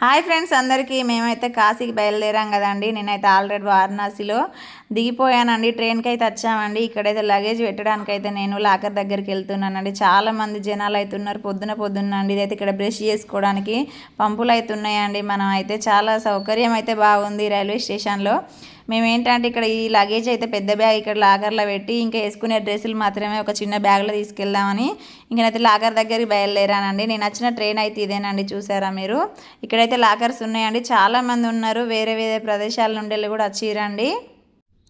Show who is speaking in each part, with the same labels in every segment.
Speaker 1: Hi friends అందరికీ మేమైతే కాశీకి బయలుదేరాం కదండి. నేనైతే ఆల్రెడీ వారణాసిలో దిగిపోయానండి. ట్రైన్కి అయితే వచ్చామండి. ఇక్కడైతే లగేజ్ పెట్టడానికి అయితే నేను లాకర్ దగ్గరికి వెళ్తున్నానండి. చాలామంది జనాలు అయితే ఉన్నారు పొద్దున పొద్దున్న అండి. ఇదైతే ఇక్కడ బ్రష్ చేసుకోవడానికి పంపులు అయితే ఉన్నాయండి మనం అయితే చాలా సౌకర్యం అయితే బాగుంది రైల్వే స్టేషన్లో. మేము ఏంటంటే ఇక్కడ ఈ లగేజ్ అయితే పెద్ద బ్యాగ్ ఇక్కడ లాగర్లో పెట్టి ఇంకా వేసుకునే డ్రెస్సులు మాత్రమే ఒక చిన్న బ్యాగ్లో తీసుకెళ్దామని ఇంకనైతే లాగర్ దగ్గరికి బయలుదేరానండి. నేను వచ్చిన ట్రైన్ అయితే ఇదేనండి చూసారా మీరు? ఇక్కడైతే లాకర్స్ ఉన్నాయండి. చాలా మంది ఉన్నారు వేరే వేరే ప్రదేశాల నుండి కూడా వచ్చిరండి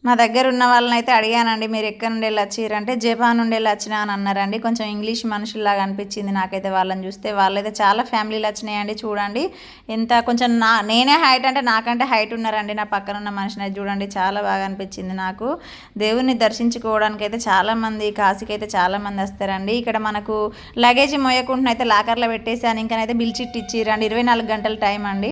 Speaker 1: నా దగ్గర ఉన్న వాళ్ళని అయితే అడిగానండి మీరు ఎక్కడి నుండి వెళ్ళి వచ్చిరంటే జపాన్ నుండి వెళ్ళి వచ్చినా అని అన్నారండి. కొంచెం ఇంగ్లీష్ మనుషుల్లాగా అనిపించింది నాకైతే వాళ్ళని చూస్తే. వాళ్ళైతే చాలా ఫ్యామిలీలు వచ్చినాయండి చూడండి. ఎంత కొంచెం నా నేనే హైట్ అంటే నాకంటే హైట్ ఉన్నారండి నా పక్కన ఉన్న మనిషిని అయితే చూడండి. చాలా బాగా అనిపించింది నాకు. దేవుడిని దర్శించుకోవడానికి అయితే చాలామంది కాశీకి అయితే చాలామంది వస్తారండి. ఇక్కడ మనకు లగేజ్ మోయకుండా అయితే లాకర్లో పెట్టేసాను ఇంకనైతే బిల్ చిట్ ఇచ్చిరండి. ఇరవై నాలుగు గంటల టైం అండి.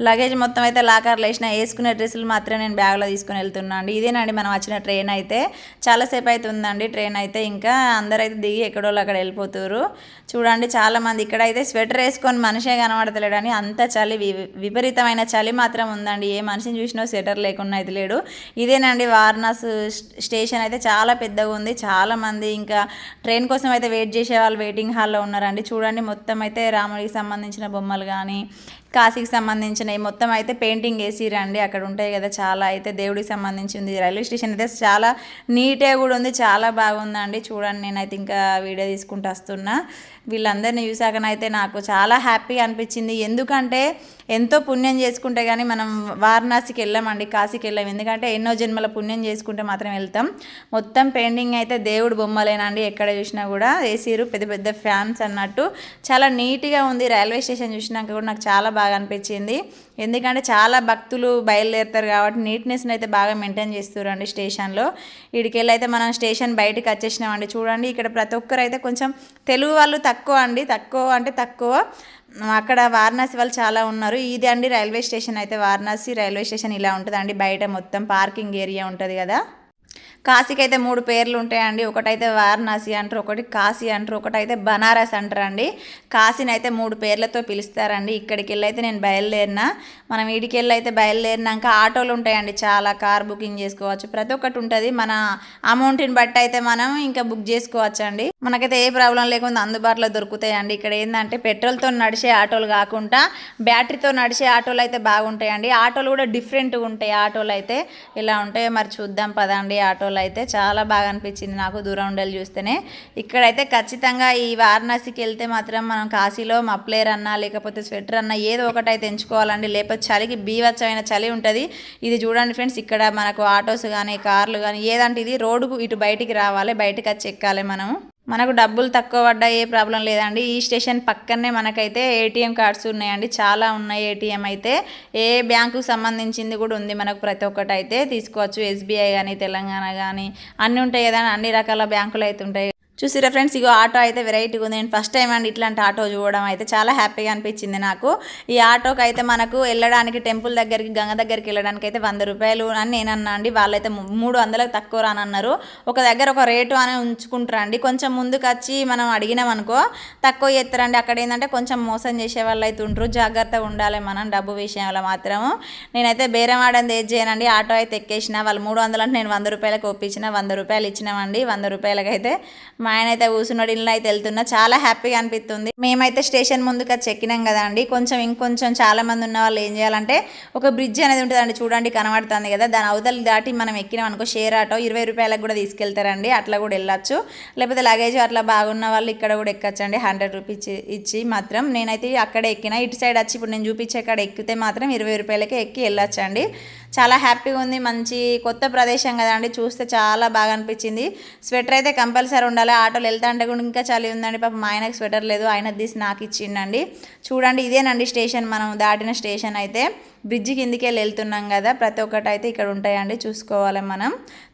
Speaker 1: లగేజ్ మొత్తం అయితే లాకర్లు వేసిన వేసుకునే డ్రెస్సులు మాత్రమే నేను బ్యాగ్లో తీసుకుని వెళ్తున్నాను అండి. ఇదేనండి మనం వచ్చిన ట్రైన్ అయితే. చాలాసేపు అయితే ఉందండి ట్రైన్ అయితే. ఇంకా అందరైతే దిగి ఎక్కడోళ్ళు అక్కడ వెళ్ళిపోతారు. చూడండి చాలామంది ఇక్కడైతే స్వెటర్ వేసుకొని మనిషే కనబడతలేడని అంత చలి వి- విపరీతమైన చలి మాత్రం ఉందండి. ఏ మనిషిని చూసినా స్వెటర్ లేకుండా అయితే లేడు. ఇదేనండి వారణాసి స్టేషన్ అయితే. చాలా పెద్దగా ఉంది. చాలామంది ఇంకా ట్రైన్ కోసం అయితే వెయిట్ చేసే వాళ్ళు వెయిటింగ్ హాల్లో ఉన్నారండి. చూడండి మొత్తం అయితే రాముడికి సంబంధించిన బొమ్మలు కానీ కాశీకి సంబంధించినవి మొత్తం అయితే పెయింటింగ్ వేసిరండి. అక్కడ ఉంటాయి కదా చాలా అయితే దేవుడికి సంబంధించింది రైల్వే స్టేషన్ అయితే చాలా నీట్గా కూడా ఉంది చాలా బాగుందండి. చూడండి నేనైతే ఇంకా వీడియో తీసుకుంటూ వస్తున్నా. వీళ్ళందరినీ చూశాకనైతే నాకు చాలా హ్యాపీగా అనిపించింది. ఎందుకంటే ఎంతో పుణ్యం చేసుకుంటే కానీ మనం వారణాసికి వెళ్ళామండి కాశీకి వెళ్ళాం. ఎందుకంటే ఎన్నో జన్మల పుణ్యం చేసుకుంటే మాత్రం వెళ్తాం. మొత్తం పెయింటింగ్ అయితే దేవుడు బొమ్మలేనండి. ఎక్కడ చూసినా కూడా వేసిరు పెద్ద పెద్ద ఫ్యాన్స్ అన్నట్టు. చాలా నీట్గా ఉంది రైల్వే స్టేషన్ చూసినాక కూడా నాకు చాలా బాగా అనిపించింది. ఎందుకంటే చాలా భక్తులు బయలుదేరుతారు కాబట్టి నీట్నెస్ని అయితే బాగా మెయింటైన్ చేస్తారండి స్టేషన్లో. ఇడికెళ్ళి అయితే మనం స్టేషన్ బయటకు వచ్చేసినామండి. చూడండి ఇక్కడ ప్రతి ఒక్కరు అయితే కొంచెం తెలుగు వాళ్ళు తక్కువ అండి. తక్కువ అంటే తక్కువ. అక్కడ వారణాసి వాళ్ళు చాలా ఉన్నారు. ఇది అండి రైల్వే స్టేషన్ అయితే. వారణాసి రైల్వే స్టేషన్ ఇలా ఉంటుందండి. బయట మొత్తం పార్కింగ్ ఏరియా ఉంటుంది కదా. కాశీకి అయితే మూడు పేర్లు ఉంటాయండి. ఒకటైతే వారణాసి అంటారు ఒకటి కాశీ అంటారు ఒకటైతే బనారస్ అంటారు అండి కాశీని అయితే మూడు పేర్లతో పిలుస్తారండి. ఇక్కడికి వెళ్ళి అయితే నేను బయలుదేరిన మనం వీడికి వెళ్ళి అయితే బయలుదేరినాక ఆటోలు ఉంటాయండి. చాలా కార్ బుకింగ్ చేసుకోవచ్చు. ప్రతి ఒక్కటి ఉంటుంది. మన అమౌంట్ని బట్టి అయితే మనం ఇంకా బుక్ చేసుకోవచ్చు అండి మనకైతే ఏ ప్రాబ్లం లేకుండా అందుబాటులో దొరుకుతాయండి. ఇక్కడ ఏంటంటే పెట్రోల్తో నడిచే ఆటోలు కాకుండా బ్యాటరీతో నడిచే ఆటోలు అయితే బాగుంటాయండి. ఆటోలు కూడా డిఫరెంట్గా ఉంటాయి. ఆటోలు అయితే ఇలా ఉంటాయో మరి చూద్దాం పదండి. ఆటోలు అయితే చాలా బాగా అనిపించింది నాకు దూరం ఉండలు చూస్తేనే. ఇక్కడైతే ఖచ్చితంగా ఈ వారణాసికి వెళ్తే మాత్రం మనం కాశీలో మప్లేర్ అన్నా లేకపోతే స్వెటర్ అన్నా ఏదో ఒకటి అయితే ఎంచుకోవాలండి లేకపోతే చలికి బీవచ్చమైన చలి ఉంటుంది. ఇది చూడండి ఫ్రెండ్స్ ఇక్కడ మనకు ఆటోస్ కానీ కార్లు కానీ ఏదంటే ఇది రోడ్డుకు ఇటు బయటికి రావాలి బయటకు వచ్చి ఎక్కాలి మనం మనకు డబ్బులు తక్కువ పడ్డా ఏ ప్రాబ్లం లేదండి. ఈ స్టేషన్ పక్కనే మనకైతే ఏటీఎం కార్డ్స్ ఉన్నాయండి. చాలా ఉన్నాయి ఏటీఎం అయితే. ఏ బ్యాంకుకు సంబంధించింది కూడా ఉంది మనకు ప్రతి ఒక్కటి అయితే తీసుకోవచ్చు. ఎస్బీఐ కానీ తెలంగాణ కానీ అన్నీ ఉంటాయి కదా అన్ని రకాల బ్యాంకులు అయితే ఉంటాయి. చూసిరా ఫ్రెండ్స్ ఇగో ఆటో అయితే వెరైటీగా ఉంది. నేను ఫస్ట్ టైం అండి ఇట్లాంటి ఆటో చూడడం. అయితే చాలా హ్యాపీగా అనిపించింది నాకు. ఈ ఆటోకి అయితే మనకు వెళ్ళడానికి టెంపుల్ దగ్గరికి గంగ దగ్గరికి వెళ్ళడానికి అయితే వంద రూపాయలు అని నేను అన్నా అండి. వాళ్ళైతే మూడు వందలకు తక్కువ రానన్నారు. ఒక దగ్గర ఒక రేటు అని ఉంచుకుంటారండి. కొంచెం ముందుకు వచ్చి మనం అడిగినాం అనుకో తక్కువ చేస్తారండి. అక్కడ ఏంటంటే కొంచెం మోసం చేసే వాళ్ళు అయితే ఉంటారు జాగ్రత్తగా ఉండాలి మనం డబ్బు విషయంలో మాత్రం నేనైతే బేరం ఆడంది ఏది చేయనండి. ఆటో అయితే ఎక్కేసిన వాళ్ళు మూడు వందలు అంటే నేను వంద రూపాయలకు ఒప్పించిన వంద రూపాయలు ఇచ్చినామండి. వంద రూపాయలకైతే మా ఆయన అయితే కూర్చున్నాడు ఇల్లు అయితే వెళ్తున్నా. చాలా హ్యాపీగా అనిపిస్తుంది. మేమైతే స్టేషన్ ముందుకు చెక్కినాం కదా అండి కొంచెం ఇంకొంచెం చాలా మంది ఉన్న వాళ్ళు ఏం చేయాలంటే ఒక బ్రిడ్జ్ అనేది ఉంటుందండి. చూడండి కనబడుతుంది కదా. దాని అవతల దాటి మనం ఎక్కినాం అనుకో షేర్ ఆటో ఇరవై రూపాయలకు కూడా తీసుకెళ్తారండి. అట్లా కూడా వెళ్ళచ్చు. లేకపోతే లగేజ్ అట్లా బాగున్న వాళ్ళు ఇక్కడ కూడా ఎక్కచ్చండి. హండ్రెడ్ రూపీస్ ఇచ్చి మాత్రం. నేనైతే అక్కడే ఎక్కిన. ఇటు సైడ్ వచ్చి ఇప్పుడు నేను చూపించే అక్కడ ఎక్కితే మాత్రం ఇరవై రూపాయలకే ఎక్కి వెళ్ళొచ్చండి. చాలా హ్యాపీగా ఉంది. మంచి కొత్త ప్రదేశం కదండి చూస్తే చాలా బాగా అనిపించింది. స్వెటర్ అయితే కంపల్సరీ ఉండాలి. ఆటోలు వెళ్తా అంటే కూడా ఇంకా చలి ఉందండి. పాప మా ఆయనకు స్వెటర్ లేదు. ఆయన తీసి నాకు ఇచ్చిండండి. చూడండి ఇదేనండి స్టేషన్. మనం దాటిన స్టేషన్ అయితే. బ్రిడ్జి కిందికి వెళ్తున్నాం కదా ప్రతి ఒక్కటి అయితే ఇక్కడ ఉంటాయండి చూసుకోవాలి మనం.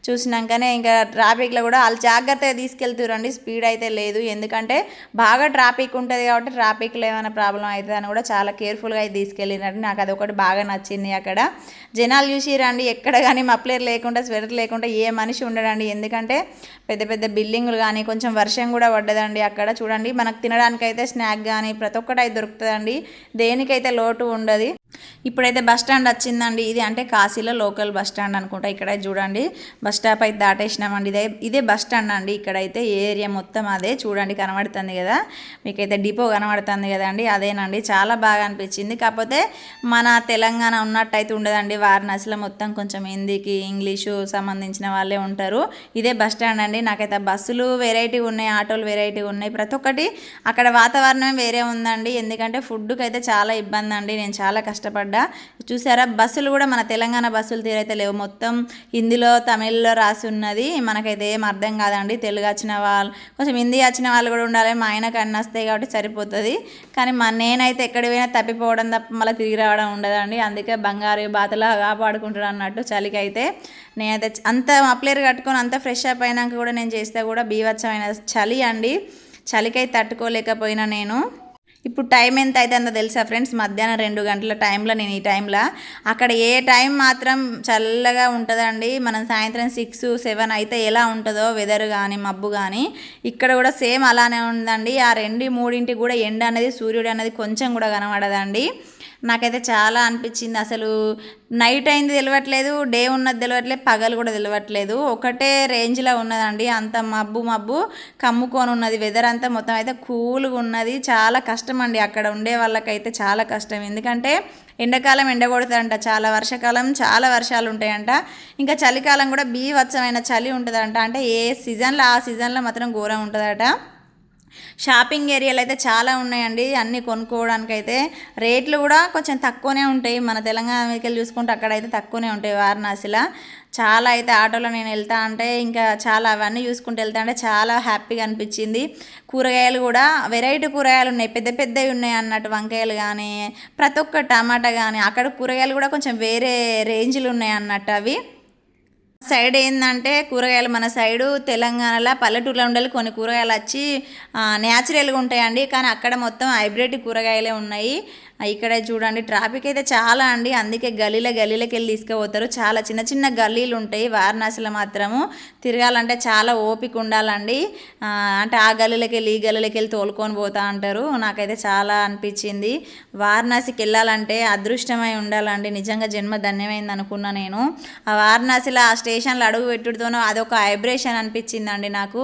Speaker 1: చూసినాకనే ఇంకా ట్రాఫిక్లో కూడా వాళ్ళు జాగ్రత్తగా తీసుకెళ్తురండి స్పీడ్ అయితే లేదు. ఎందుకంటే బాగా ట్రాఫిక్ ఉంటుంది కాబట్టి ట్రాఫిక్లో ఏమైనా ప్రాబ్లం అవుతుంది అని కూడా చాలా కేర్ఫుల్గా అయితే తీసుకెళ్ళినారు. నాకు అది ఒకటి బాగా నచ్చింది అక్కడ. జనాలు చూసి రండి ఎక్కడ కానీ మప్లేర్ లేకుండా స్వెటర్ లేకుండా ఏ మనిషి ఉండడండి. ఎందుకంటే పెద్ద పెద్ద బిల్డింగులు కానీ కొంచెం వర్షం కూడా పడ్డదండి అక్కడ. చూడండి మనకు తినడానికైతే స్నాక్ కానీ ప్రతి ఒక్కటి అయితే దొరుకుతుందండి. దేనికైతే లోటు ఉండదు. ఇప్పుడైతే బస్ స్టాండ్ వచ్చిందండి. ఇది అంటే కాశీలో లోకల్ బస్ స్టాండ్ అనుకుంటా. ఇక్కడ చూడండి. బస్ స్టాప్ అయితే దాటేసినామండి. ఇదే ఇదే బస్ స్టాండ్ అండి. ఇక్కడైతే ఏరియా మొత్తం అదే చూడండి. కనబడుతుంది కదా. మీకైతే డిపో కనబడుతుంది కదండి అదేనండి. చాలా బాగా అనిపించింది. కాకపోతే మన తెలంగాణ ఉన్నట్టయితే ఉండదండి. వారణాసిలో మొత్తం కొంచెం హిందీకి ఇంగ్లీషు సంబంధించిన వాళ్ళే ఉంటారు. ఇదే బస్ స్టాండ్ అండి. నాకైతే బస్సులు వెరైటీ ఉన్నాయి. ఆటోలు వెరైటీ ఉన్నాయి. ప్రతి ఒక్కటి అక్కడ వాతావరణం వేరే ఉందండి. ఎందుకంటే ఫుడ్కి అయితే చాలా ఇబ్బంది అండి నేను చాలా కష్టపడ్డా. చూసారా? బస్సులు కూడా మన తెలంగాణ బస్సులు తీరైతే లేవు. మొత్తం హిందీలో తమిళ్ళో రాసి ఉన్నది. మనకైతే ఏం అర్థం కాదండి. తెలుగు వచ్చిన వాళ్ళు కొంచెం హిందీ వచ్చిన వాళ్ళు కూడా ఉండాలి. మా ఆయనకు అన్నీ వస్తాయి కాబట్టి సరిపోతుంది. కానీ మా నేనైతే ఎక్కడ పోయినా తప్పిపోవడం తప్ప మళ్ళీ తిరిగి రావడం ఉండదండి. అందుకే బంగారు బాతలా కాపాడుకుంటాడు అన్నట్టు చలికి అయితే నేనైతే అంత అప్లేరు కట్టుకొని అంత ఫ్రెష్ అప్ అయినాక కూడా నేను చేస్తే కూడా బీవచ్చమైన చలి అండి. చలికైతే తట్టుకోలేకపోయినా నేను. ఇప్పుడు టైం ఎంత అవుతుందో తెలుసా ఫ్రెండ్స్? మధ్యాహ్నం రెండు గంటల టైంలో నేను ఈ టైంలో అక్కడ ఏ టైం మాత్రం చల్లగా ఉంటుందండి. మనం సాయంత్రం సిక్స్ సెవెన్ అయితే ఎలా ఉంటుందో వెదర్ కానీ మబ్బు కానీ ఇక్కడ కూడా సేమ్ అలానే ఉందండి. ఆ రెండు మూడింటికి కూడా ఎండ అనేది సూర్యుడు అనేది కొంచెం కూడా కనబడదండి. నాకైతే చాలా అనిపించింది. అసలు నైట్ అయింది తెలియట్లేదు డే ఉన్నది తెలియట్లేదు పగలు కూడా తెలియట్లేదు ఒకటే రేంజ్లో ఉన్నదండి. అంత మబ్బు మబ్బు కమ్ముకొని ఉన్నది. వెదర్ అంతా మొత్తం అయితే కూల్గా ఉన్నది. చాలా కష్టం అండి అక్కడ ఉండే వాళ్ళకైతే చాలా కష్టం. ఎందుకంటే ఎండాకాలం ఎండ కొడుతుందంట చాలా వర్షాకాలం చాలా వర్షాలు ఉంటాయంట. ఇంకా చలికాలం కూడా బీవత్సమైన చలి ఉంటుందంట. అంటే ఏ సీజన్లో ఆ సీజన్లో మాత్రం ఘోరం ఉంటుందట. షాపింగ్ ఏరియాలు అయితే చాలా ఉన్నాయండి. అన్నీ కొనుక్కోవడానికి అయితే రేట్లు కూడా కొంచెం తక్కువనే ఉంటాయి. మన తెలంగాణ వెళ్ళి చూసుకుంటే అక్కడైతే తక్కువనే ఉంటాయి వారణాసిలో. చాలా అయితే ఆటోలో నేను వెళ్తా అంటే ఇంకా చాలా అవన్నీ చూసుకుంటూ వెళ్తా అంటే చాలా హ్యాపీగా అనిపించింది. కూరగాయలు కూడా వెరైటీ కూరగాయలు ఉన్నాయి. పెద్ద పెద్దవి ఉన్నాయి అన్నట్టు. వంకాయలు కానీ ప్రతి ఒక్క టమాటా కానీ అక్కడ కూరగాయలు కూడా కొంచెం వేరే రేంజ్లు ఉన్నాయి అన్నట్టు అవి. సైడ్ ఏంటంటే కూరగాయలు మన సైడు తెలంగాణలో పల్లెటూరులో ఉండాలి కొన్ని కూరగాయలు వచ్చి న్యాచురల్గా ఉంటాయండి. కానీ అక్కడ మొత్తం హైబ్రిడ్ కూరగాయలే ఉన్నాయి. ఇక్కడ చూడండి ట్రాఫిక్ అయితే చాలా అండి. అందుకే గలీల గలీలకి వెళ్ళి తీసుకుపోతారు. చాలా చిన్న చిన్న గల్లీలు ఉంటాయి. వారణాసిలో మాత్రము తిరగాలంటే చాలా ఓపిక ఉండాలండి. అంటే ఆ గల్లీలకి వెళ్ళి ఈ గల్లీలకి వెళ్ళి తోలుకొని పోతా అంటారు. నాకైతే చాలా అనిపించింది. వారణాసికి వెళ్ళాలంటే అదృష్టమై ఉండాలండి. నిజంగా జన్మ ధన్యమైంది అనుకున్నా నేను. ఆ వారణాసిలో ఆ స్టేషన్లో అడుగు పెట్టుడుతోనో అదొక వైబ్రేషన్ అనిపించిందండి నాకు.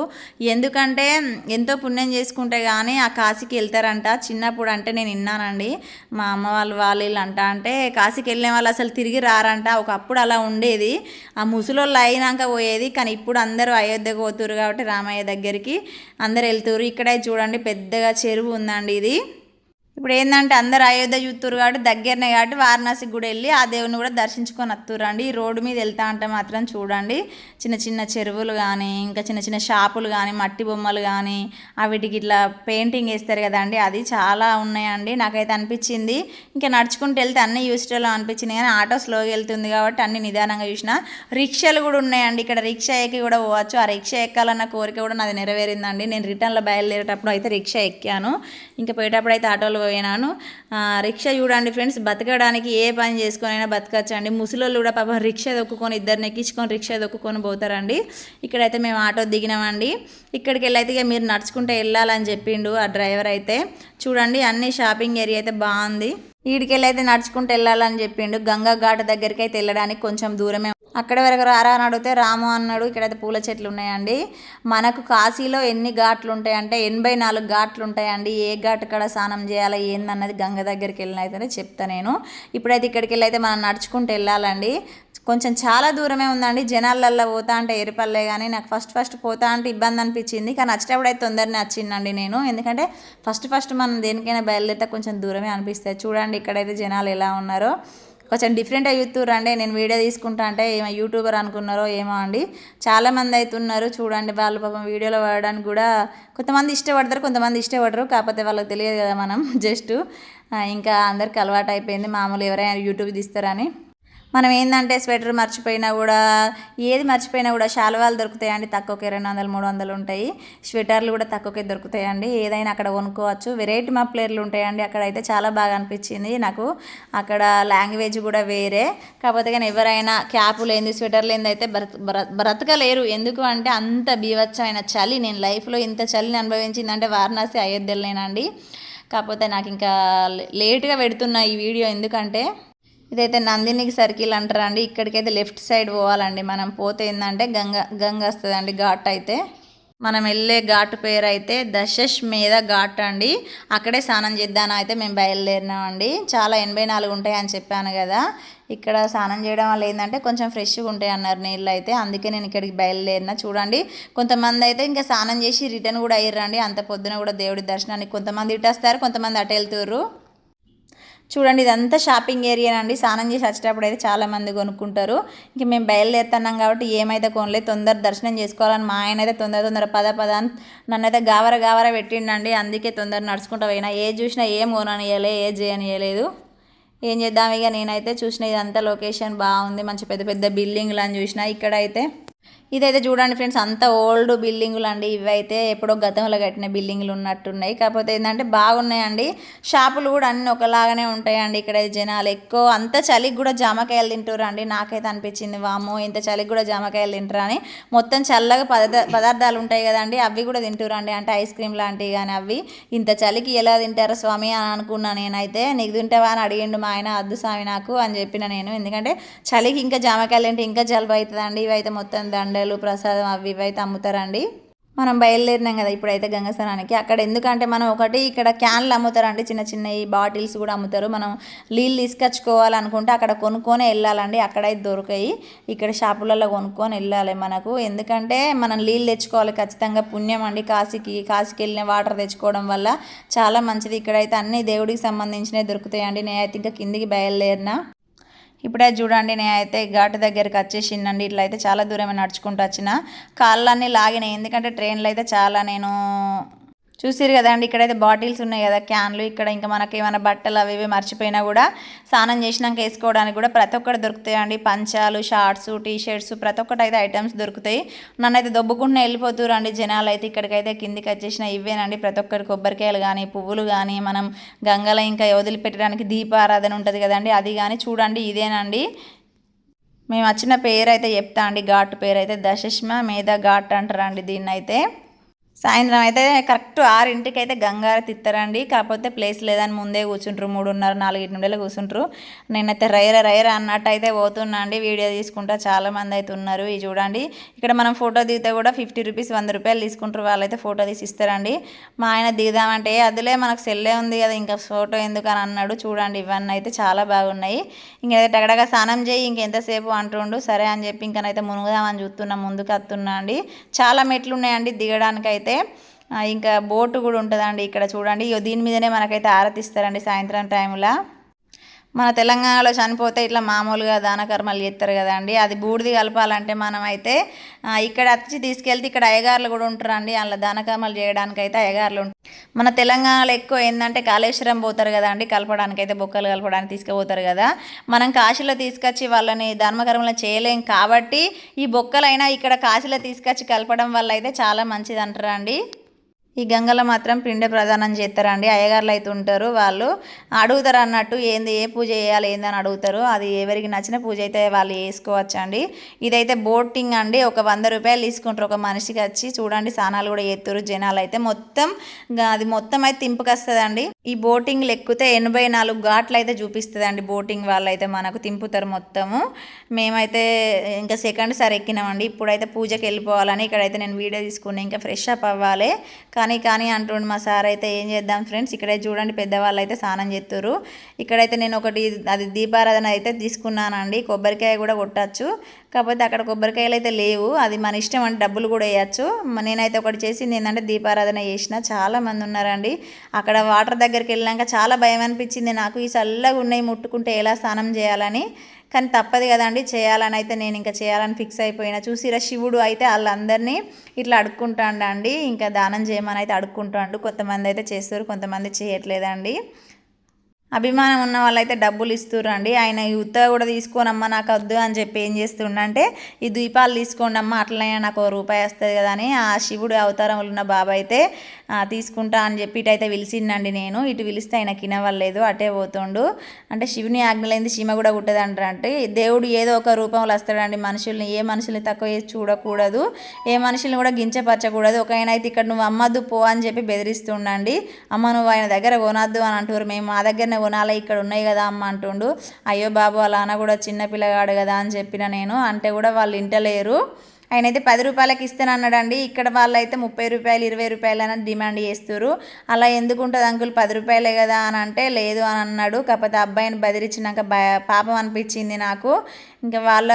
Speaker 1: ఎందుకంటే ఎంతో పుణ్యం చేసుకుంటే కానీ ఆ కాశీకి వెళ్తారంట. చిన్నప్పుడు అంటే నేను విన్నానండి. మా అమ్మ వాళ్ళు వాళ్ళు వీళ్ళు అంట అంటే కాశీకి వెళ్ళిన వాళ్ళు అసలు తిరిగి రారంట. ఒకప్పుడు అలా ఉండేది. ఆ ముసలోళ్ళు అయినాక పోయేది. కానీ ఇప్పుడు అందరూ అయోధ్యకు పోతురు కాబట్టి రామయ్య దగ్గరికి అందరు వెళ్తురు ఇక్కడే చూడండి పెద్దగా చెరువు ఉందండి ఇది. ఇప్పుడు ఏంటంటే అందరు అయోధ్య చూస్తురు కాబట్టి దగ్గరనే కాబట్టి వారణాసికి కూడా వెళ్ళి ఆ దేవుని కూడా దర్శించుకొని వస్తురండి ఈ రోడ్డు మీద వెళ్తా అంటే మాత్రం చూడండి. చిన్న చిన్న చెరువులు కానీ ఇంకా చిన్న చిన్న షాపులు కానీ మట్టి బొమ్మలు కానీ వీటికి ఇట్లా పెయింటింగ్ వేస్తారు కదండి. అది చాలా ఉన్నాయండి. నాకైతే అనిపించింది. ఇంకా నడుచుకుంటూ వెళ్తే అన్ని యూస్టర్లో అనిపించింది కానీ ఆటో స్లోగా వెళ్తుంది కాబట్టి అన్ని నిదానంగా చూసిన రిక్షాలు కూడా ఉన్నాయండి. ఇక్కడ రిక్షా ఎక్కి కూడా పోవచ్చు. ఆ రిక్షా ఎక్కాలన్న కోరిక కూడా నాది నెరవేరిందండి. నేను రిటర్న్లో బయలుదేరేటప్పుడు అయితే రిక్షా ఎక్కాను. ఇంకా పోయేటప్పుడు అయితే ఆటోలు పోయినాను. రిక్షా చూడండి ఫ్రెండ్స్ బతకడానికి ఏ పని చేసుకొని అయినా బతకచ్చండి. ముసలోళ్ళు కూడా పాపం రిక్షా దొక్కుకొని ఇద్దరిని ఎక్కించుకొని రిక్షా దొక్కుకొని పోతారండి. ఇక్కడైతే మేము ఆటో దిగినామండి. ఇక్కడికి వెళ్ళైతే ఇక మీరు నడుచుకుంటే వెళ్ళాలని చెప్పిండు ఆ డ్రైవర్ అయితే. చూడండి అన్ని షాపింగ్ ఏరియా అయితే బాగుంది. ఈడికెళ్ళి అయితే నడుచుకుంటూ వెళ్ళాలని చెప్పిండు. గంగా ఘాట్ దగ్గరికి అయితే వెళ్ళడానికి కొంచెం దూరమే అక్కడ వరకు రారా అని అడిగితే రాము అన్నాడు ఇక్కడైతే పూల చెట్లు ఉన్నాయండి. మనకు కాశీలో ఎన్ని ఘాట్లు ఉంటాయంటే ఎనభై నాలుగు ఘాట్లు ఉంటాయండి. ఏ ఘాట్ కాడ స్నానం చేయాలి ఏందన్నది గంగ దగ్గరికి వెళ్ళిన అయితేనే చెప్తా నేను. ఇప్పుడైతే ఇక్కడికి వెళ్ళి అయితే మనం నడుచుకుంటూ వెళ్ళాలండి. కొంచెం చాలా దూరమే ఉందండి. జనాలల్లో పోతా అంటే ఎరిపల్లే కానీ నాకు ఫస్ట్ ఫస్ట్ పోతా అంటే ఇబ్బంది అనిపించింది. కానీ వచ్చేటప్పుడు అయితే తొందరనే వచ్చిందండి నేను. ఎందుకంటే ఫస్ట్ ఫస్ట్ మనం దేనికైనా బయలుదేరితే కొంచెం దూరమే అనిపిస్తుంది. చూడండి ఇక్కడైతే జనాలు ఎలా ఉన్నారో. కొంచెం డిఫరెంట్ రండి నేను వీడియో తీసుకుంటా అంటే ఏమో యూట్యూబర్ అనుకున్నారో ఏమో అండి. చాలామంది అవుతున్నారు చూడండి వాళ్ళు పాపం వీడియోలో వాడడానికి కూడా కొంతమంది ఇష్టపడతారు కొంతమంది ఇష్టపడరు. కాకపోతే వాళ్ళకి తెలియదు కదా మనం జస్ట్ ఇంకా అందరికి అలవాటు అయిపోయింది. మామూలు ఎవరైనా యూట్యూబ్ తీస్తారని. మనం ఏంటంటే స్వెటర్ మర్చిపోయినా కూడా ఏది మర్చిపోయినా కూడా శాలువాలు దొరుకుతాయండి. తక్కువకే రెండు వందలు మూడు వందలు ఉంటాయి. స్వెటర్లు కూడా తక్కువకే దొరుకుతాయండి. ఏదైనా అక్కడ కొనుక్కోవచ్చు. వెరైటీ మప్లేర్లు ఉంటాయండి. అక్కడ అయితే చాలా బాగా అనిపించింది నాకు. అక్కడ లాంగ్వేజ్ కూడా వేరే. కాకపోతే కానీ ఎవరైనా క్యాప్ లేని స్వెటర్ లేనిది అయితే బ్రత బ్ర- బ్రతకలేరు. ఎందుకు అంటే అంత బీభత్సమైన చలి. నేను లైఫ్లో ఇంత చలిని అనుభవించిందంటే వారణాసి అయోధ్యలోనేనండి. కాకపోతే నాకు ఇంకా లేట్గా లేటుగా పెడుతున్నా ఈ వీడియో ఎందుకంటే ఇదైతే నందినికి సర్కిల్ అంటారండి. ఇక్కడికైతే లెఫ్ట్ సైడ్ పోవాలండి. మనం పోతే ఏంటంటే గంగ గంగ వస్తుందండి ఘాట్ అయితే. మనం వెళ్ళే ఘాటు పేరు అయితే దశష్ మీద ఘాట్ అండి. అక్కడే స్నానం చేద్దాను అయితే మేము బయలుదేరినామండి. చాలా ఎనభై నాలుగు ఉంటాయి అని చెప్పాను కదా. ఇక్కడ స్నానం చేయడం వల్ల ఏంటంటే కొంచెం ఫ్రెష్గా ఉంటాయి అన్నారు నీళ్ళు అయితే. అందుకే నేను ఇక్కడికి బయలుదేరిన. చూడండి కొంతమంది అయితే ఇంకా స్నానం చేసి రిటర్న్ కూడా అయ్యారండి అంత పొద్దున కూడా దేవుడి దర్శనానికి కొంతమంది ఇటు వస్తారు కొంతమంది అటు వెళ్తుర్రు. చూడండి ఇదంతా షాపింగ్ ఏరియా అండి స్నానం చేసి వచ్చేటప్పుడు అయితే చాలామంది కొనుక్కుంటారు. ఇంక మేము బయలుదేరుతున్నాం కాబట్టి ఏమైతే కొనలేదు తొందర దర్శనం చేసుకోవాలని మా ఆయన అయితే తొందర తొందర పద పద నన్ను అయితే గావర గావర పెట్టిండండి. అందుకే తొందర నడుచుకుంటూ పోయినా. ఏ చూసినా ఏం కొననియలే ఏ చేయనియలేదు ఏం చేద్దాం ఇక నేనైతే చూసిన ఇదంతా లొకేషన్ బాగుంది. మంచి పెద్ద పెద్ద బిల్డింగ్లు అని చూసిన. ఇక్కడైతే ఇదైతే చూడండి ఫ్రెండ్స్ అంత ఓల్డ్ బిల్డింగులు అండి. ఇవైతే ఎప్పుడో గతంలో కట్టిన బిల్డింగులు ఉన్నట్టున్నాయి. కాకపోతే ఏంటంటే బాగున్నాయండి. షాపులు కూడా అన్నీ ఒకలాగానే ఉంటాయండి. ఇక్కడ జనాలు ఎక్కువ అంత చలికి కూడా జామకాయలు తింటారు అండి నాకైతే అనిపించింది వాము ఇంత చలికి కూడా జామకాయలు తింటారు అని మొత్తం చల్లగా పదార్థాలు ఉంటాయి కదండి. అవి కూడా తింటారు అండి అంటే ఐస్ క్రీమ్ లాంటివి కానీ అవి. ఇంత చలికి ఎలా తింటారో స్వామి అని అనుకున్నా నేనైతే. నీకు తింటావా అని అడిగిండు మా ఆయన అద్దు స్వామి నాకు అని చెప్పిన నేను. ఎందుకంటే చలికి ఇంకా జామకాయలు తింటే ఇంకా జలుబు అవుతుందండి. ఇవైతే మొత్తం దండ దండలు ప్రసాదం అవి ఇవి అయితే అమ్ముతారండి. మనం బయలుదేరినాం కదా ఇప్పుడైతే గంగ స్నానానికి అక్కడ ఎందుకంటే మనం ఒకటి ఇక్కడ క్యాన్లు అమ్ముతారండి చిన్న చిన్న ఈ బాటిల్స్ కూడా అమ్ముతారు. మనం నీళ్ళు తీసుకొచ్చుకోవాలనుకుంటే అక్కడ కొనుక్కొని వెళ్ళాలండి అక్కడైతే దొరికాయి ఇక్కడ షాపులలో కొనుక్కొని వెళ్ళాలి మనకు. ఎందుకంటే మనం నీళ్ళు తెచ్చుకోవాలి ఖచ్చితంగా పుణ్యం అండి. కాశీకి కాశీకి వెళ్ళిన వాటర్ తెచ్చుకోవడం వల్ల చాలా మంచిది. ఇక్కడైతే అన్ని దేవుడికి సంబంధించినవి దొరుకుతాయండి. నేనైతే ఇంకా కిందికి బయలుదేరినా. ఇప్పుడే చూడండి నేనైతే ఘాటు దగ్గరికి వచ్చేసిందండి ఇట్లా అయితే చాలా దూరమే నడుచుకుంటూ వచ్చిన. కాళ్ళన్నీ లాగినాయి. ఎందుకంటే ట్రైన్లో అయితే చాలా నేను చూసారు కదండి ఇక్కడైతే బాటిల్స్ ఉన్నాయి కదా క్యాన్లు ఇక్కడ ఇంకా మనకి ఏమైనా బట్టలు అవి ఇవి మర్చిపోయినా కూడా స్నానం చేసినాక వేసుకోవడానికి కూడా ప్రతి ఒక్కటి దొరుకుతాయండి పంచాలు షార్ట్స్ టీ షర్ట్స్ ప్రతి ఒక్కటి అయితే ఐటమ్స్ దొరుకుతాయి. నన్నైతే దొబ్బకుండా వెళ్ళిపోతారు అండి జనాలు అయితే ఇక్కడికైతే కిందికి వచ్చేసిన ఇవేనండి. ప్రతి ఒక్కటి కొబ్బరికాయలు కానీ పువ్వులు కానీ మనం గంగల ఇంకా వదిలిపెట్టడానికి దీపారాధన ఉంటుంది కదండి అది కానీ చూడండి ఇదేనండి. మేము వచ్చిన పేరు అయితే చెప్తా అండి ఘాట్ పేరు అయితే దశష్మ మేధా ఘాట్ అంటారండి దీన్నైతే. సాయంత్రం అయితే కరెక్ట్ ఆరింటికి అయితే గంగార తిత్తారండి. కాకపోతే ప్లేస్ లేదని ముందే కూర్చుంటారు. మూడున్నర నాలుగింటి నుండి కూర్చుంటారు. నేనైతే రైర రైర అన్నట్టు అయితే పోతున్నా అండి. వీడియో తీసుకుంటా చాలా మంది అయితే ఉన్నారు. ఇది చూడండి. ఇక్కడ మనం ఫోటో దిగితే కూడా ఫిఫ్టీ రూపీస్ వంద రూపాయలు తీసుకుంటారు. వాళ్ళైతే ఫోటో తీసి ఇస్తారండి. మా ఆయన దిగుదామంటే అదిలే మనకు సెల్లే ఉంది కదా ఇంకా ఫోటో ఎందుకు అని అన్నాడు. చూడండి ఇవన్నీ అయితే చాలా బాగున్నాయి. ఇంకా టగడగా స్నానం చేయి ఇంకెంతసేపు అంటుండు. సరే అని చెప్పి ఇంకనైతే మునుగుదామని చూస్తున్నా ముందుకు వస్తున్నా అండి. చాలా మెట్లు ఉన్నాయండి దిగడానికి అయితే ఆ, ఇంకా బోటు కూడా ఉంటుందండి ఇక్కడ చూడండి. దీని మీదనే మనకైతే ఆరతిస్తారండి సాయంత్రం టైంలో మన తెలంగాణలో చనిపోతే ఇట్లా మామూలుగా దాన కర్మలు చేస్తారు కదండి అది బూడిది కలపాలంటే మనం అయితే ఇక్కడ వచ్చి తీసుకెళ్తే ఇక్కడ అయ్యగారులు కూడా ఉంటారండి. అందులో దాన కర్మలు చేయడానికి అయితే అయ్యగారులు ఉంటారు మన తెలంగాణలో ఎక్కువ ఏంటంటే కాళేశ్వరం పోతారు కదండి కలపడానికి అయితే బొక్కలు కలపడానికి తీసుకుపోతారు కదా. మనం కాశీలో తీసుకొచ్చి వాళ్ళని ధర్మకర్మలు చేయలేం కాబట్టి ఈ బొక్కలైనా ఇక్కడ కాశీలో తీసుకొచ్చి కలపడం వల్ల అయితే చాలా మంచిది అంటారండి ఈ గంగలో మాత్రం పిండ ప్రదానం చేస్తారండి. అయ్యగారులు అయితే ఉంటారు వాళ్ళు అడుగుతారు అన్నట్టు ఏంది ఏ పూజ చేయాలి ఏందని అడుగుతారు. అది ఎవరికి నచ్చిన పూజ అయితే వాళ్ళు వేసుకోవచ్చు అండి ఇదైతే బోటింగ్ అండి. ఒక వంద రూపాయలు తీసుకుంటారు. ఒక మనిషికి వచ్చి చూడండి స్నానాలు కూడా చేస్తారు జనాలు అయితే మొత్తం అది మొత్తం అయితే తింపుకొస్తుందండి. ఈ బోటింగ్ లెక్కితే ఎనభై నాలుగు ఘాట్లు అయితే చూపిస్తుందండి బోటింగ్ వాళ్ళు అయితే మనకు తింపుతారు మొత్తము. మేమైతే ఇంకా సెకండ్ సారి ఎక్కినామండి. ఇప్పుడైతే పూజకి వెళ్ళిపోవాలని ఇక్కడైతే నేను వీడియో తీసుకుని ఇంకా ఫ్రెష్ అప్ అవ్వాలి. కానీ కానీ అంటుండు మా సార్ అయితే ఏం చేద్దాం ఫ్రెండ్స్ ఇక్కడే చూడండి పెద్దవాళ్ళు అయితే స్నానం చేస్తారు ఇక్కడైతే నేను ఒకటి అది దీపారాధన అయితే తీసుకున్నానండి. కొబ్బరికాయ కూడా కొట్టచ్చు. కాకపోతే అక్కడ కొబ్బరికాయలు అయితే లేవు. అది మన ఇష్టం అంటే డబ్బులు కూడా వేయచ్చు. నేనైతే ఒకటి చేసింది ఏంటంటే దీపారాధన చేసిన. చాలా మంది ఉన్నారండి. అక్కడ వాటర్ దగ్గరికి వెళ్ళాక చాలా భయం అనిపించింది నాకు. ఈ చల్లగా ఉన్నాయి ముట్టుకుంటే ఎలా స్నానం చేయాలని. కానీ తప్పదు కదండి చేయాలని అయితే నేను ఇంకా చేయాలని ఫిక్స్ అయిపోయినా. చూసిరా శివుడు అయితే వాళ్ళందరినీ ఇట్లా అడుక్కుంటాండండి. ఇంకా దానం చేయమని అయితే అడుక్కుంటాండు. కొంతమంది అయితే చేస్తారు కొంతమంది చేయట్లేదండి. అభిమానం ఉన్న వాళ్ళైతే డబ్బులు ఇస్తుర్రండి. ఆయన ఈ ఉత్తగా కూడా తీసుకోనమ్మా నాకు వద్దు అని చెప్పి ఏం చేస్తుండంటే ఈ దీపాలు తీసుకోండి అమ్మా అట్లనే నాకు రూపాయి వస్తుంది కదా అని ఆ శివుడు అవతారంలో ఉన్న బాబా అయితే తీసుకుంటా అని చెప్పి ఇటైతే పిలిచిండండి నేను. ఇటు పిలిస్తే ఆయన కినవలేదు అటే పోతుండు. అంటే శివుని ఆజ్ఞలైంది సీమ కూడా కుట్టదంటారంటే దేవుడు ఏదో ఒక రూపంలో వస్తాడండి మనుషుల్ని. ఏ మనుషుల్ని తక్కువ చేసి చూడకూడదు ఏ మనుషుల్ని కూడా గించపరచకూడదు. ఒక ఆయన అయితే ఇక్కడ నువ్వు అమ్మద్దు పో అని చెప్పి బెదిరిస్తుండండి. అమ్మ నువ్వు ఆయన దగ్గర కొనద్దు అని అంటారు మేము మా దగ్గర దగ్గరనే కొనాలి ఇక్కడ ఉన్నాయి కదా అమ్మ అంటుండు. అయ్యో బాబు అలా అన్న కూడా చిన్న పిల్లగాడు కదా అని చెప్పిన నేను. అంటే కూడా వాళ్ళు ఇంటలేరు. ఆయన అయితే పది రూపాయలకి ఇస్తానన్నాడండి ఇక్కడ వాళ్ళు అయితే ముప్పై రూపాయలు ఇరవై రూపాయలు అని డిమాండ్ చేస్తారు అలా ఎందుకు ఉంటుంది అంకుల్? పది రూపాయలే కదా అని అంటే లేదు అని అన్నాడు. కాకపోతే అబ్బాయిని బదిరించినాక భయ పాపం అనిపించింది నాకు. ఇంకా వాళ్ళ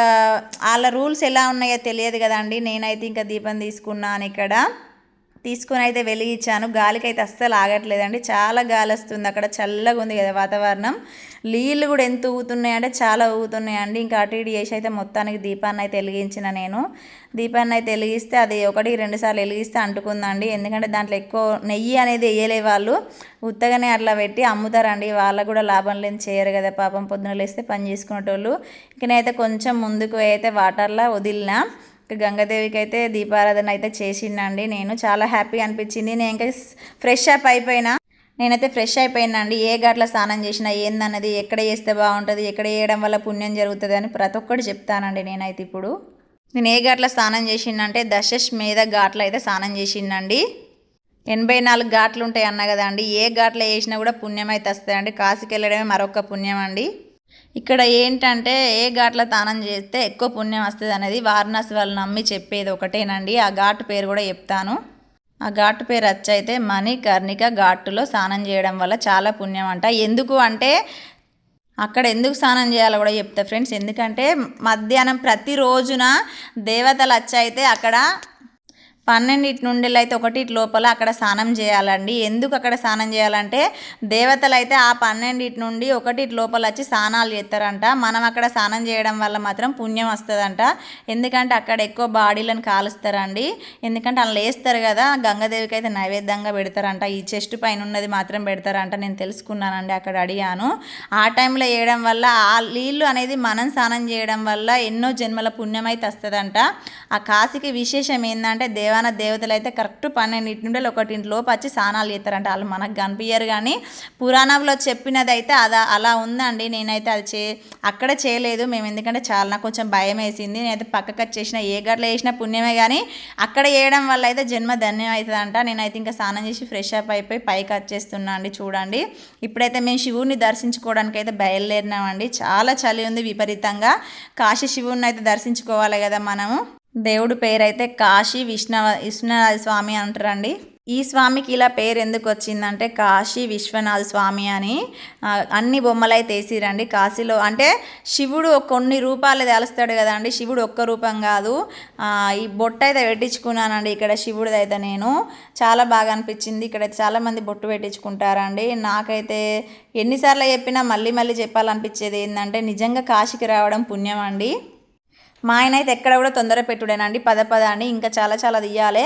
Speaker 1: వాళ్ళ రూల్స్ ఎలా ఉన్నాయో తెలియదు కదండి. నేనైతే ఇంకా దీపం తీసుకున్నాను ఇక్కడ. తీసుకొని అయితే వెలిగించాను. గాలికి అయితే అస్సలు ఆగట్లేదండి. చాలా గాలి వస్తుంది. అక్కడ చల్లగా ఉంది కదా వాతావరణం. నీళ్ళు కూడా ఎంత ఊగుతున్నాయంటే చాలా ఊగుతున్నాయండి. ఇంకా అటు ఇటు చేసి అయితే మొత్తానికి దీపాన్ని అయితే వెలిగించిన నేను. దీపాన్ని అయితే వెలిగిస్తే అది ఒకటి రెండు సార్లు వెలిగిస్తే అంటుకుందండి. ఎందుకంటే దాంట్లో ఎక్కువ నెయ్యి అనేది వేయలే వాళ్ళు. ఉత్తగానే అట్లా పెట్టి అమ్ముతారండి. వాళ్ళకు కూడా లాభం లేని చేయరు కదా పాపం. పొద్దున లేస్తే పని చేసుకునేటోళ్ళు. ఇక నేనైతే కొంచెం ముందుకు అయితే వాటర్లో వదిలినా. గంగాదేవికి అయితే దీపారాధన అయితే చేసిందండి. నేను చాలా హ్యాపీ అనిపించింది. నేను ఇంకా ఫ్రెష్ అప్ అయిపోయినా. నేనైతే ఫ్రెష్ అయిపోయినండి. ఏ ఘాట్లో స్నానం చేసినా ఏందన్నది ఎక్కడ చేస్తే బాగుంటుంది ఎక్కడ చేయడం వల్ల పుణ్యం జరుగుతుంది అని ప్రతి ఒక్కటి చెప్తానండి నేనైతే ఇప్పుడు. నేను ఏ ఘాట్ల స్నానం చేసిందంటే మీద ఘాట్లో అయితే స్నానం చేసిందండి. ఎనభై నాలుగు ఘాట్లు ఉంటాయి అన్న కదండి ఏ ఘాట్లో వేసినా కూడా పుణ్యం అయితే వస్తాయండి కాశీకి వెళ్ళడమే మరొక పుణ్యం అండి ఇక్కడ ఏంటంటే ఏ ఘాట్ల స్నానం చేస్తే ఎక్కువ పుణ్యం వస్తుంది అనేది వారణాసి వాళ్ళు నమ్మి చెప్పేది ఒకటేనండి. ఆ ఘాటు పేరు కూడా చెప్తాను. ఆ ఘాటు పేరు వచ్చైతే మణి కర్ణిక ఘాటులో స్నానం చేయడం వల్ల చాలా పుణ్యం అంట. ఎందుకు అంటే అక్కడ ఎందుకు స్నానం చేయాలో కూడా చెప్తా ఫ్రెండ్స్. ఎందుకంటే మధ్యాహ్నం ప్రతిరోజున దేవతలు వచ్చైతే అయితే అక్కడ పన్నెండింటి నుండి అయితే ఒకటి లోపల అక్కడ స్నానం చేయాలండి. ఎందుకు అక్కడ స్నానం చేయాలంటే దేవతలు అయితే ఆ పన్నెండింటి నుండి ఒకటి లోపల వచ్చి స్నానాలు చేస్తారంట. మనం అక్కడ స్నానం చేయడం వల్ల మాత్రం పుణ్యం వస్తుందంట. ఎందుకంటే అక్కడ ఎక్కువ బాడీలను కాలుస్తారండి. ఎందుకంటే అలా వేస్తారు కదా గంగదేవికి అయితే నైవేద్యంగా పెడతారంట. ఈ చెస్ట్ పైన ఉన్నది మాత్రం పెడతారంట. నేను తెలుసుకున్నానండి అక్కడ అడిగాను. ఆ టైంలో వేయడం వల్ల ఆ నీళ్ళు అనేది మనం స్నానం చేయడం వల్ల ఎన్నో జన్మల పుణ్యం అయితే వస్తుందంట ఆ కాశీకి విశేషం ఏంటంటే దేవ ప్రధాన దేవతలు అయితే కరెక్ట్ పన్నెండింటి నుండి ఒకటింటి లోపు వచ్చి స్నానాలు చేస్తారంట. వాళ్ళు మనకు కనిపించరు కానీ పురాణంలో చెప్పినది అయితే అదా అలా ఉందండి. నేనైతే అది చే అక్కడ చేయలేదు. మేము ఎందుకంటే చాలా నాకు కొంచెం భయం వేసింది. నేనైతే పక్కకు వచ్చేసిన ఏ గట్ల వేసిన పుణ్యమే కానీ అక్కడ వేయడం వల్ల అయితే జన్మ ధన్యం అవుతుందంట. నేనైతే ఇంకా స్నానం చేసి ఫ్రెష్ అప్ అయిపోయి పైకి వచ్చేస్తున్నా అండి చూడండి. ఇప్పుడైతే మేము శివుడిని దర్శించుకోవడానికి అయితే బయలుదేరినామండి. చాలా చలి ఉంది విపరీతంగా. కాశీ శివుడిని అయితే దర్శించుకోవాలి కదా మనము. దేవుడి పేరు అయితే కాశీ విష్ణవ విశ్వనాథ స్వామి అంటారండి. ఈ స్వామికి ఇలా పేరు ఎందుకు వచ్చిందంటే కాశీ విశ్వనాథ స్వామి అని అన్ని బొమ్మలు అయితే వేసిరండి కాశీలో. అంటే శివుడు కొన్ని రూపాలు తెలుస్తాడు కదండి శివుడు ఒక్క రూపం కాదు. ఈ బొట్టు అయితే పెట్టించుకున్నానండి ఇక్కడ శివుడిది అయితే నేను. చాలా బాగా అనిపించింది. ఇక్కడ చాలామంది బొట్టు పెట్టించుకుంటారండి. నాకైతే ఎన్నిసార్లు చెప్పినా మళ్ళీ మళ్ళీ చెప్పాలనిపించేది ఏంటంటే నిజంగా కాశీకి రావడం పుణ్యం అండి మా ఆయన అయితే ఎక్కడ కూడా తొందర పెట్టుడేనండి. పద పద అని ఇంకా చాలా చాలా తీయాలి.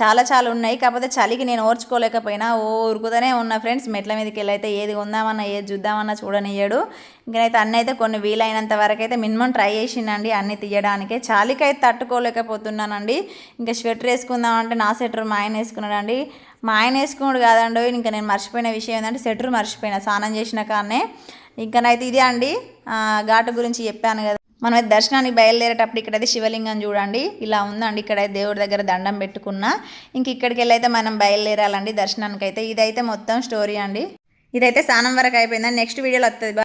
Speaker 1: చాలా చాలా ఉన్నాయి. కాకపోతే చలికి నేను ఓర్చుకోలేకపోయినా ఓ ఉరుకుతూనే ఉన్నా ఫ్రెండ్స్. మెట్ల మీదకి వెళ్ళి అయితే ఏది ఉందామన్నా ఏది చూద్దామన్నా చూడనియ్యాడు. ఇంకనైతే అన్నీ అయితే కొన్ని వీలైనంత వరకు అయితే మినిమం ట్రై చేసిండండి అన్ని తీయడానికే. చలికి అయితే తట్టుకోలేకపోతున్నానండి. ఇంకా స్వెటర్ వేసుకుందామంటే నా స్వెటర్ మా ఆయన వేసుకున్నాడండి. మా ఆయన వేసుకున్నాడు కాదండి ఇంకా నేను మర్చిపోయిన విషయం ఏంటంటే స్వెటర్ మర్చిపోయినా స్నానం చేసిన కానే ఇంకనైతే ఇదే అండి. ఘాటు గురించి చెప్పాను కదా. మనం అయితే దర్శనానికి బయలుదేరేటప్పుడు ఇక్కడైతే శివలింగం చూడండి. ఇలా ఉందండి. ఇక్కడ దేవుడి దగ్గర దండం పెట్టుకున్నా. ఇంక ఇక్కడికి వెళ్ళైతే అయితే మనం బయలుదేరాలండి దర్శనానికి అయితే ఇదైతే మొత్తం స్టోరీ అండి. ఇదైతే స్నానం వరకు అయిపోయిందండి. నెక్స్ట్ వీడియోలో వస్తుంది